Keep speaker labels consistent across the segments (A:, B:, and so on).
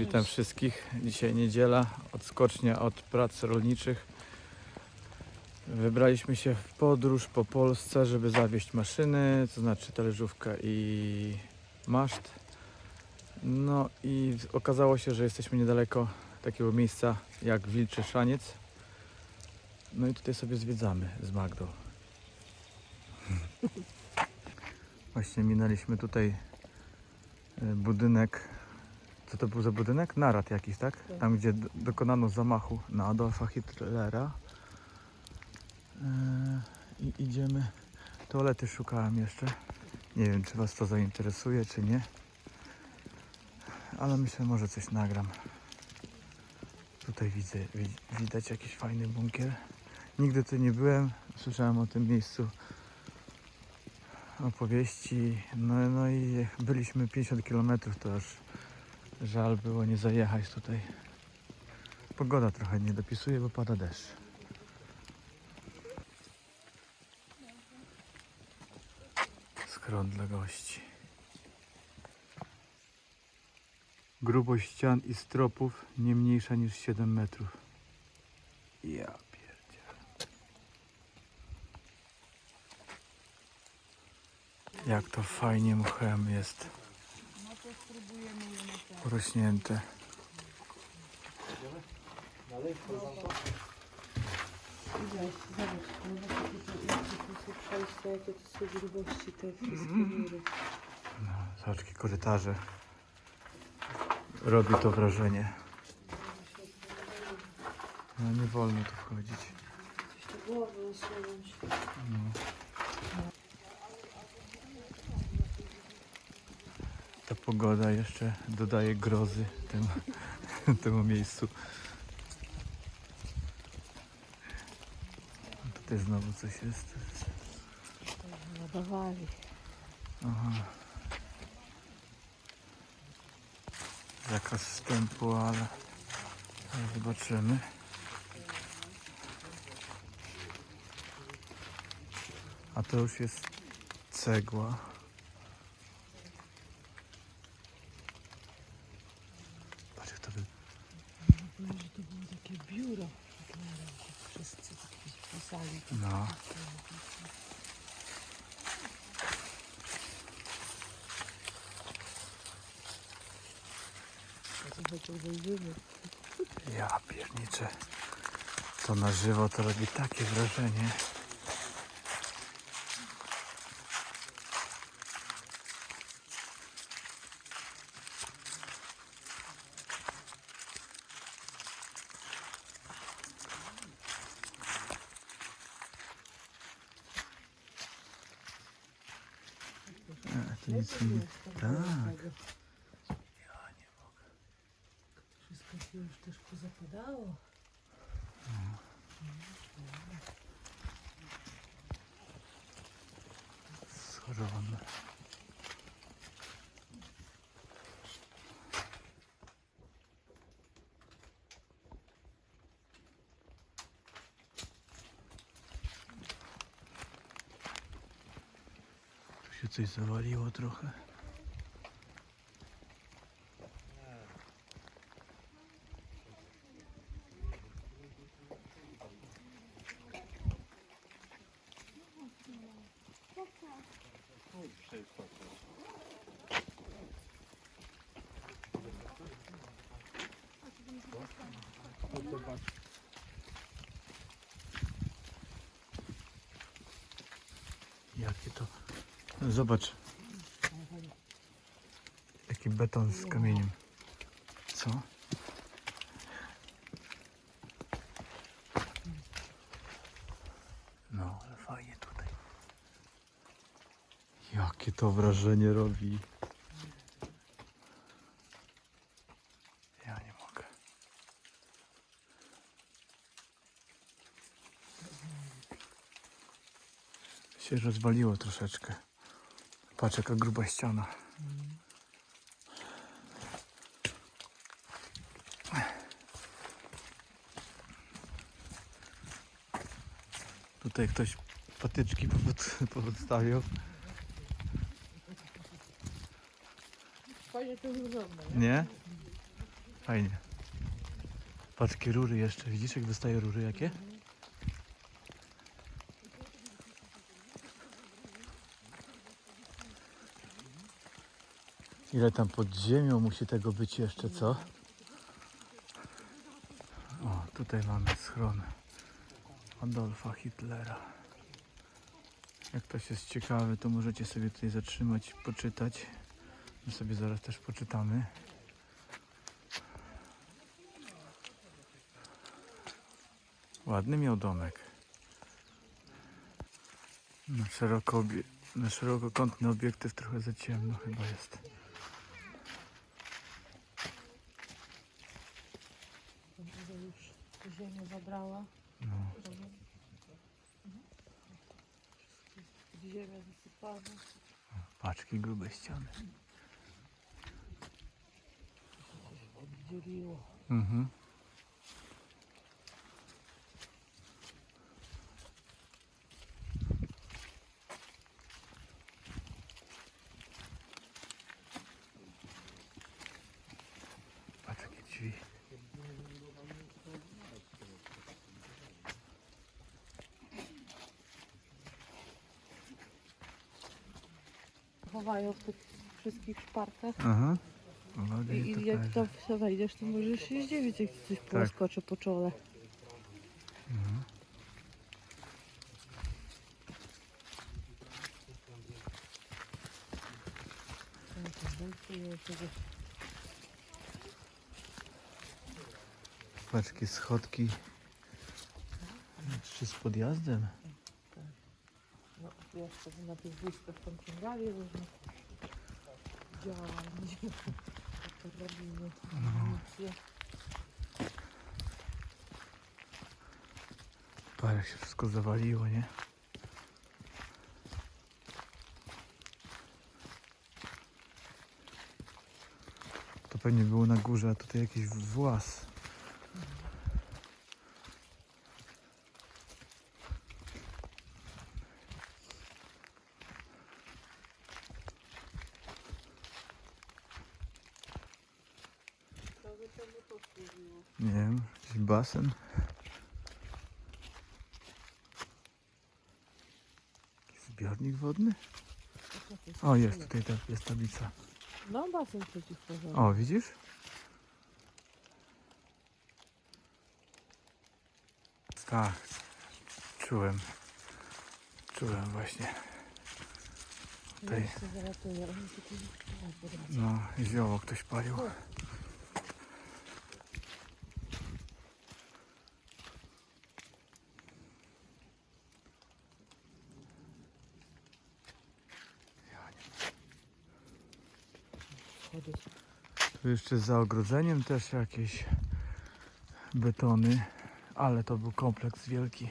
A: Witam wszystkich. Dzisiaj niedziela, odskocznia od prac rolniczych. Wybraliśmy się w podróż po Polsce, żeby zawieźć maszyny, to znaczy talerzówkę i maszt. No i okazało się, że jesteśmy niedaleko takiego miejsca jak Wilczy Szaniec. No i tutaj sobie zwiedzamy z Magdą. Właśnie minęliśmy tutaj e, budynek co to był za budynek? Narad jakiś, tak? Tam, gdzie dokonano zamachu na Adolfa Hitlera. Yy, I idziemy. Toalety szukałem jeszcze. Nie wiem, czy Was to zainteresuje, czy nie. Ale myślę, może coś nagram. Tutaj widzę, wi- widać jakiś fajny bunkier. Nigdy tu nie byłem. Słyszałem o tym miejscu opowieści. No, no i byliśmy 50 km, to aż Żal było nie zajechać tutaj. Pogoda trochę nie dopisuje, bo pada deszcz. Skron dla gości. Grubość ścian i stropów nie mniejsza niż 7 metrów. Ja pierdzielę. Jak to fajnie mchem jest porośnięte.
B: Zobacz, no tutaj jakie to są grubości te wszystkie mury.
A: No, zobacz, jakie korytarze. Robi to wrażenie. No nie wolno tu wchodzić.
B: Coś tu głowę usunąć.
A: Pogoda jeszcze dodaje grozy temu, temu miejscu. Tutaj znowu coś jest.
B: Ładowali.
A: Aha. Zakaz wstępu, ale ale zobaczymy. A to już jest cegła. Patrz jak to wy...
B: Powiem, że to było takie biuro. Hitlerem, że Wszyscy tak pisali.
A: No.
B: Trochę to wejdziemy.
A: Ja pierniczę. To na żywo to robi takie wrażenie. A, to nic nie... Tak.
B: Wszystko się już też pozapadało.
A: Schron. Tu się coś zawaliło trochę. Jakie to... Zobacz. Jaki beton z kamieniem. Co? No, ale fajnie tutaj. Jakie to wrażenie robi. Ja nie mogę. Się rozwaliło troszeczkę. Patrz jaka gruba ściana. Tutaj ktoś patyczki.
B: Fajnie wygląda,
A: Nie? Fajnie. Paczki rury jeszcze. Widzisz jak wystaje rury jakie? Ile tam pod ziemią musi tego być jeszcze, co? O, tutaj mamy schron Adolfa Hitlera. Jak ktoś jest ciekawy, to możecie sobie tutaj zatrzymać, poczytać. My sobie zaraz też poczytamy. Ładny miał domek. Na, szeroko na szerokokątny obiektyw trochę za ciemno chyba jest. без тяни. Угу.
B: Chowają w tych wszystkich szparkach.
A: Aha. Uwaga,
B: I, i jak
A: pokażę.
B: tam w to wejdziesz, to możesz się zdziwić, jak ci coś poskoczy po czole.
A: Mhm. Patrz jakie schodki. Jeszcze z podjazdem.
B: No, jeszcze na tych wózkach tam ciągali różne działania. To.
A: Patrz jak się wszystko zawaliło, nie? To pewnie było na górze, a tutaj jakiś włas. Nie wiem, jakiś basen. Jakiś zbiornik wodny? O, jest tutaj ta, jest tablica.
B: No, basen przeciwpożarowy.
A: O, widzisz? Tak, czułem. Czułem właśnie. Tutaj, no, zioło ktoś palił. Tu jeszcze za ogrodzeniem też jakieś betony, ale to był kompleks wielki.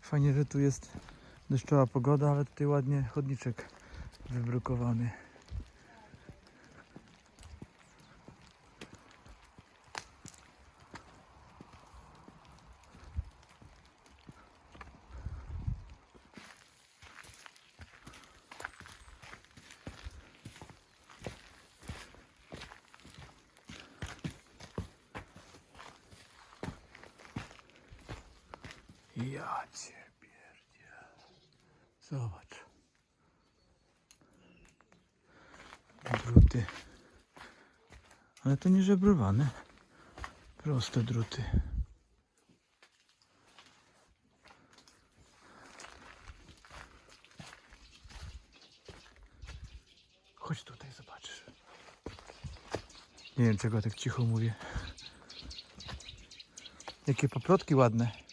A: Fajnie, że tu jest deszczowa pogoda, ale tutaj ładnie chodniczek wybrukowany. Ja cię pierdzielę. Zobacz. Druty. Ale to nie żebrowane. Proste druty. Chodź tutaj, zobaczysz. Nie wiem, czego tak cicho mówię. Jakie poplotki ładne.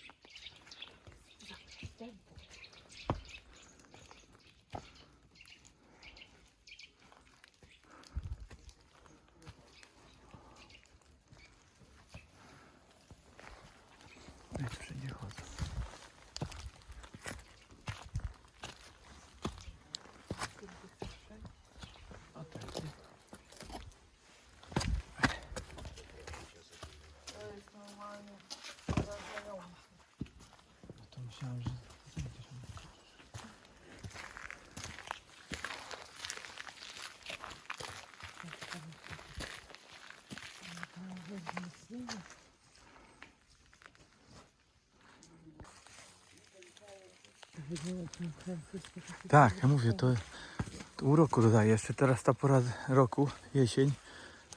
B: принципе, не хватит. Сейчас уже Thank you.
A: Tak, ja mówię, to, to uroku dodaje. Jeszcze teraz ta pora roku, jesień,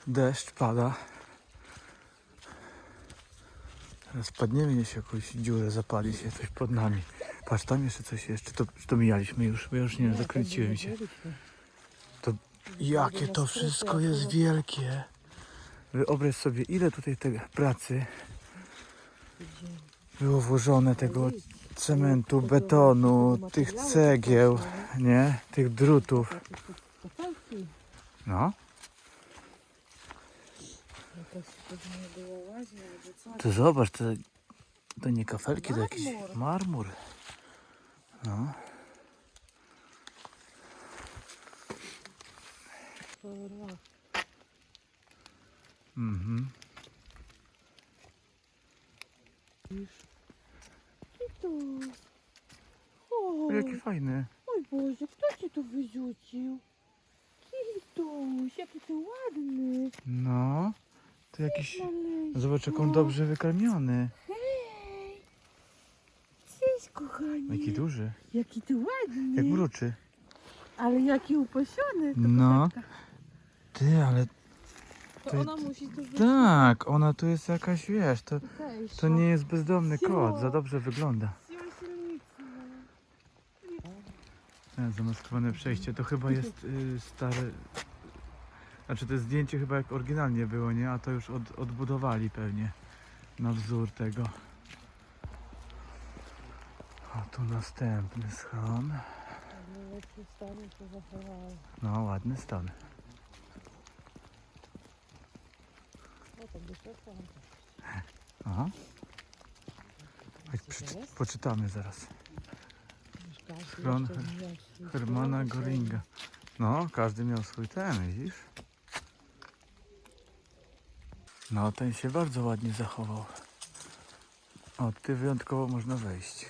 A: deszcz pada. Teraz padniemy gdzieś jakąś dziurę, zapali się coś pod nami. Patrz, tam jeszcze coś jest. Czy to, to mijaliśmy już? Bo już nie wiem,
B: to
A: zakręciłem się.
B: byliśmy.
A: Jakie to wszystko jest wielkie. Wyobraź sobie, ile tutaj tej pracy było włożone, tego cementu, betonu, tych cegieł, nie? Tych drutów. No, to zobacz, to, to nie kafelki, to jakiś
B: Marmur.
A: No, mhm.
B: Tu. Oj,
A: Jaki fajny.
B: oj Boże, kto ci to wyrzucił? Kituś, jaki ty ładny.
A: No, to jakiś... Zobacz, jak on dobrze wykarmiony.
B: Hej! Cześć, kochani.
A: Jaki duży.
B: Jaki ty ładny.
A: Jak mruczy.
B: Ale jaki upasiony. To
A: No. Ty, ale
B: To ona musi tu
A: tak, ona tu jest jakaś, wiesz, to, to nie jest bezdomny kot, za dobrze wygląda.
B: Silnicy.
A: Ten zamaskowane przejście, to chyba jest y, stare... Znaczy to jest zdjęcie chyba jak oryginalnie było, nie? A to już od, odbudowali pewnie na wzór tego. A tu następny schron. No, ładny stan.
B: No to by szło.
A: Aha. Chodź, przeczy- poczytamy zaraz. Schron Her- Hermana Goringa. No, każdy miał swój ten, widzisz? No, ten się bardzo ładnie zachował. O, ty wyjątkowo można wejść.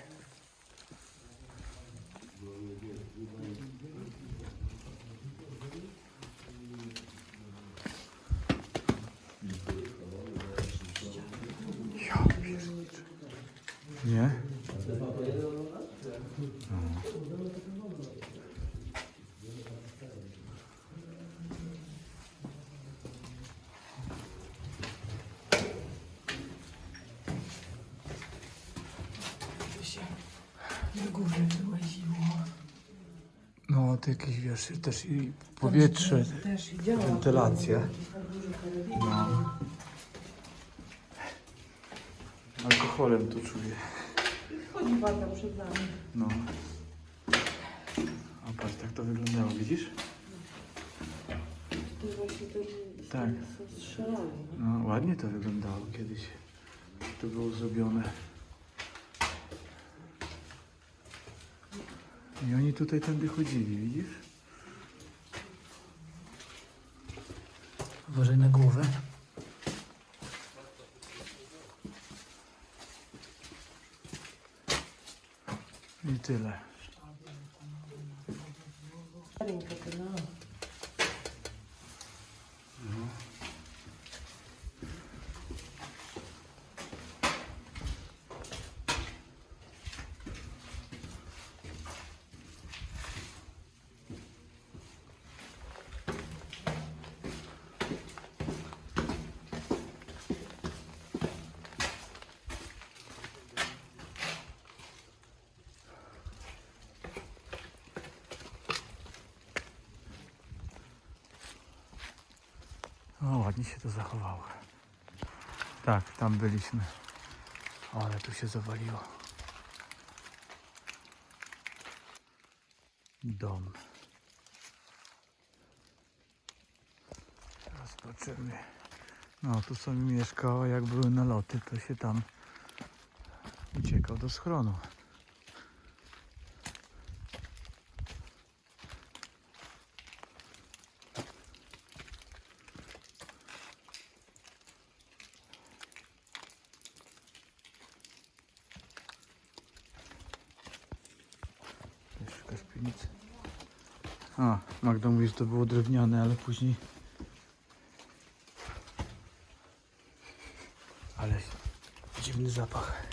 A: To jakieś, wiesz, też i powietrze, wentylacja. No. Alkoholem tu czuję.
B: Chodzi bata przed nami.
A: No. A patrz, tak to wyglądało, widzisz?
B: To właśnie ten
A: Tak.
B: są strzelali.
A: No, ładnie to wyglądało kiedyś. To było zrobione. I oni tutaj tędy chodzili, widzisz? Uważaj na głowę. I tyle. Ładnie się to zachowało. Tak, tam byliśmy. Ale tu się zawaliło. Dom. Teraz zobaczymy. No, tu sobie mieszkał, jak były naloty, to się tam uciekał do schronu. Piwnicy. A, Magda mówi, że to było drewniane, ale później... Ale dziwny zapach.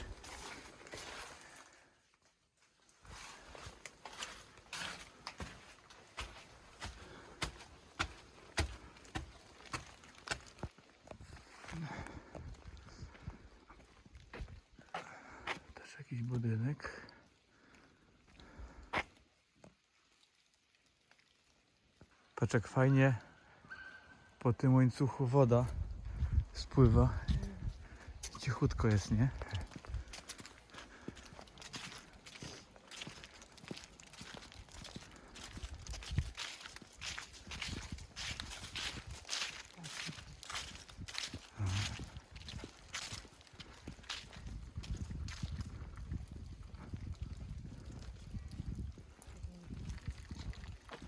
A: jakiś budynek. Jak fajnie po tym łańcuchu woda spływa. Cichutko jest, nie?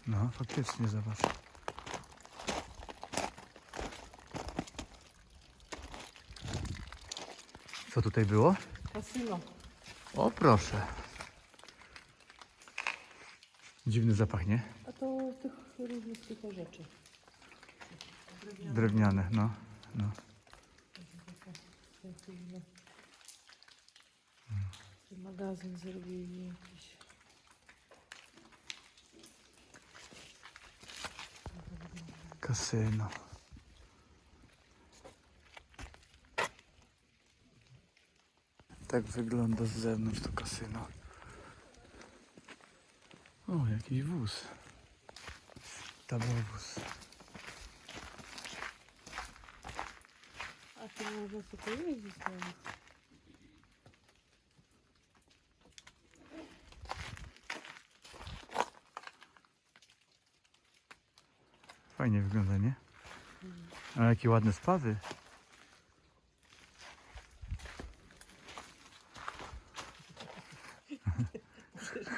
A: No, faktycznie zobacz. Co tutaj było?
B: Kasyno.
A: O, proszę. Dziwny zapach, nie?
B: A to tych różnych tylko rzeczy.
A: Drewniane, no. no.
B: Czy magazyn zrobili jakiś.
A: Kasyno. Tak wygląda z zewnątrz to kasyno. O, jakiś wóz. Tablowóz.
B: A to można sobie jeździć nawet.
A: Fajnie wygląda, nie? Ale jakie ładne spawy.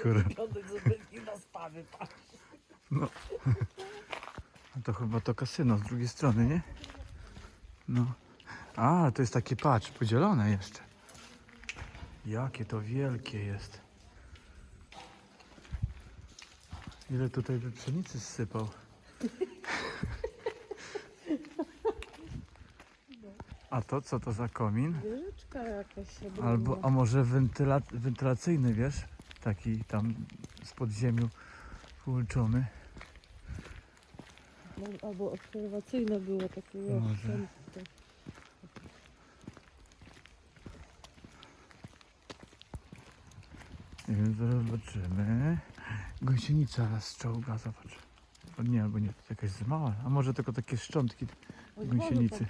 A: Kurde.
B: Wyglądać zupełnie na spawy, patrz.
A: No. no to chyba to kasyno z drugiej strony, nie? No. A, to jest takie, patrz, podzielone jeszcze. Jakie to wielkie jest. Ile tutaj by pszenicy zsypał. A to co to za komin?
B: Wieżyczka jakaś się
A: Albo, a może wentyla, wentylacyjny, wiesz? Taki tam z podziemiu połączony.
B: No, Albo obserwacyjne było takie
A: Może. Nie wiem, zaraz zobaczymy. Gąsienica raz czołga, zobacz. O nie, albo nie, to jakaś za mała. A może tylko takie szczątki. Gąsienicy.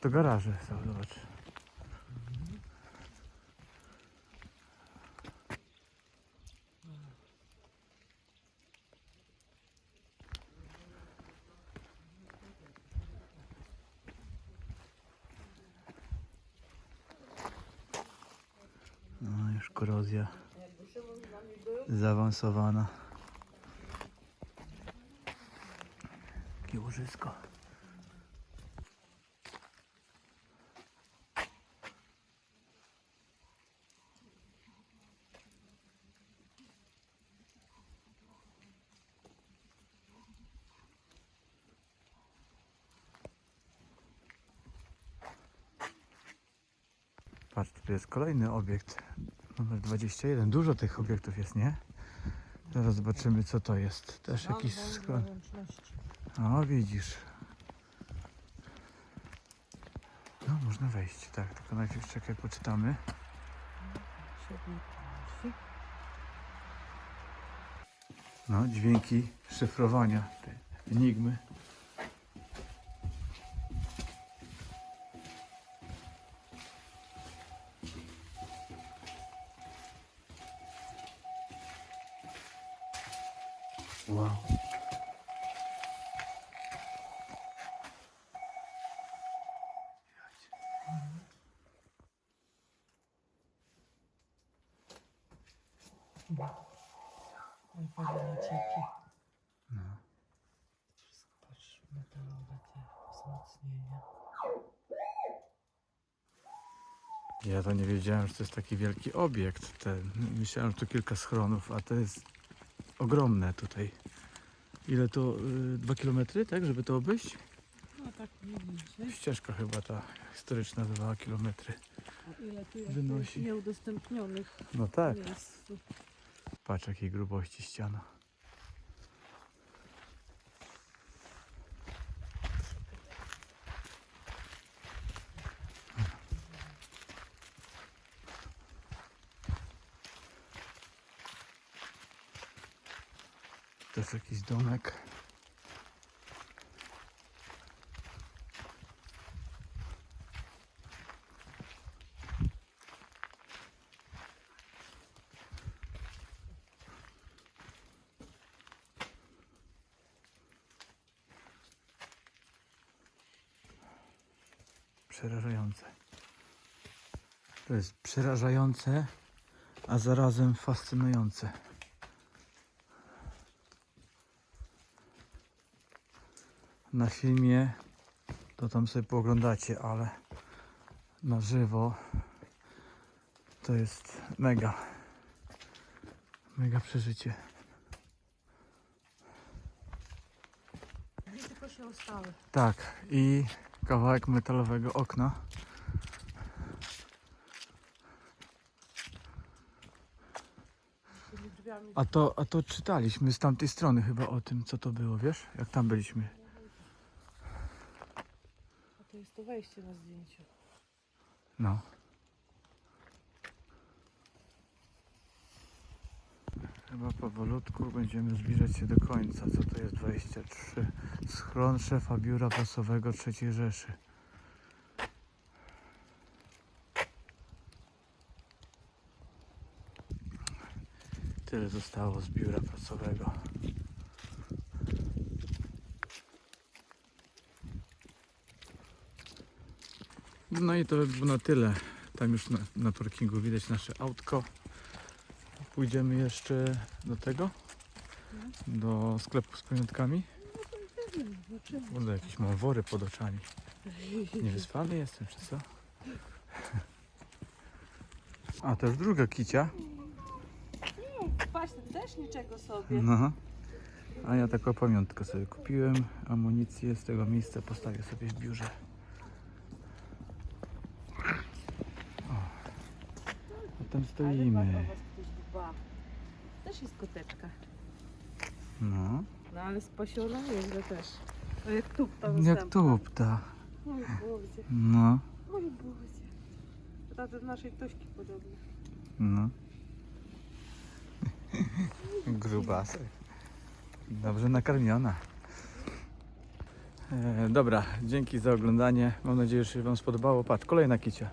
A: To garaże są, zobacz. No, już korozja zaawansowana. Jakie łożysko. Patrz, tu jest kolejny obiekt. Numer 21. Dużo tych obiektów jest, nie? Zaraz zobaczymy co to jest. Też jakiś schron. O, widzisz. No, można wejść, tak. Tylko najpierw czekaj, poczytamy. No, dźwięki szyfrowania, te enigmy. Wow.
B: Fajne nacieki.
A: No.
B: Wszystko patrz, metalowe te wzmocnienia.
A: Ja to nie wiedziałem, że to jest taki wielki obiekt. Ten. Myślałem, że to kilka schronów, a to jest ogromne tutaj. Ile to? Y, dwa kilometry, tak? Żeby to obejść?
B: No tak widzicie.
A: Ścieżka chyba ta historyczna dwa kilometry.
B: A ile tu jest
A: Wynosi.
B: nieudostępnionych
A: No tak.
B: miejsc.
A: Patrz jakiej grubości ściana. to jest jakiś domek. Przerażające. To jest przerażające, a zarazem fascynujące. Na filmie to tam sobie pooglądacie, ale na żywo to jest mega, mega przeżycie.
B: Tylko się ostały.
A: Tak, i kawałek metalowego okna. A to, a to czytaliśmy z tamtej strony chyba o tym, co to było, wiesz? Jak tam byliśmy.
B: A to wejście na zdjęciu.
A: No. Chyba powolutku będziemy zbliżać się do końca. Co to jest 23? Schron szefa biura prasowego III Rzeszy. Tyle zostało z biura prasowego. No i to by było na tyle. Tam już na, na parkingu widać nasze autko. Pójdziemy jeszcze do tego, do sklepu z pamiątkami. Kurde, jakieś mam wory pod oczami. Niewyspany jestem, czy co? A, to już druga kicia.
B: Ty też niczego sobie.
A: No. A ja taką pamiątkę sobie kupiłem. Amunicję z tego miejsca postawię sobie w biurze.
B: Ale
A: stoimy.
B: Też jest koteczka.
A: No.
B: No ale spasiona nieźle też. A jak tup tam
A: Jak
B: występna.
A: tupta.
B: Oj Boże,
A: No.
B: Boże. To do naszej tośki podobne.
A: No. Grubasek. Dobrze nakarmiona. E, dobra, dzięki za oglądanie. Mam nadzieję, że się Wam spodobało. Patrz, kolejna kicia.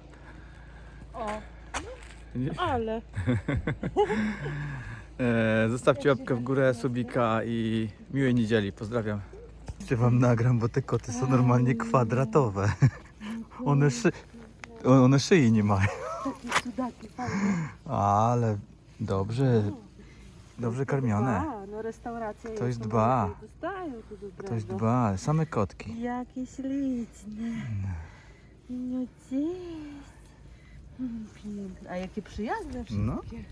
B: Ale.
A: E, zostawcie łapkę w górę, subika i miłej niedzieli. Pozdrawiam. Jeszcze Wam nagram, bo te koty są normalnie kwadratowe. One, szy... One szyi nie mają.
B: Takie cudaki fajne.
A: Ale dobrze, dobrze karmione.
B: Dba, no restauracja
A: To jest dba.
B: no, Dostają tu dobrego.
A: To jest dba, same kotki.
B: Jakie śliczne. No cześć. Piękne. A jakie przyjazne
A: No.
B: wszystkie.